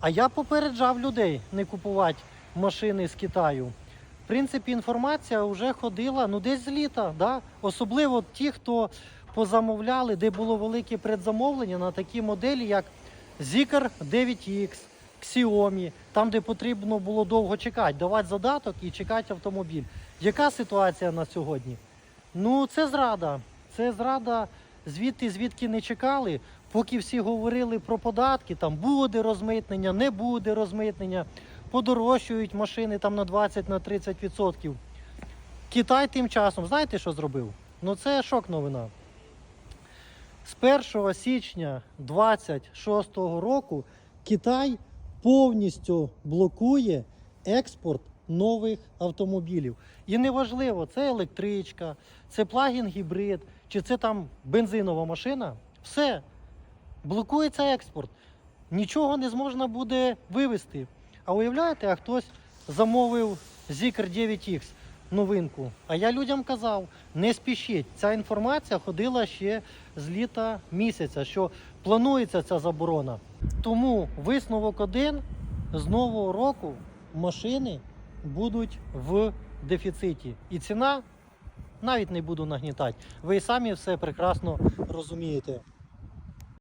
А я попереджав людей не купувати машини з Китаю. В принципі, інформація вже ходила ну десь з літа, да? особливо ті, хто позамовляли, де було велике предзамовлення на такі моделі, як Zikr 9X, Xiaomi, там, де потрібно було довго чекати, давати задаток і чекати автомобіль. Яка ситуація на сьогодні? Ну, це зрада. Це зрада звідти, звідки не чекали, поки всі говорили про податки, там буде розмитнення, не буде розмитнення, подорожчують машини там на 20-30%. Китай тим часом, знаєте, що зробив? Ну це шок новина. З 1 січня 2026 року Китай повністю блокує експорт нових автомобілів. І неважливо, це електричка, це плагін гібрид, чи це там бензинова машина. Все, блокується експорт. Нічого не зможна буде вивезти. А уявляєте, а хтось замовив Zikr 9X новинку. А я людям казав, не спішіть. Ця інформація ходила ще з літа місяця, що планується ця заборона. Тому висновок один з нового року машини будуть в дефіциті. І ціна навіть не буду нагнітати. Ви самі все прекрасно розумієте.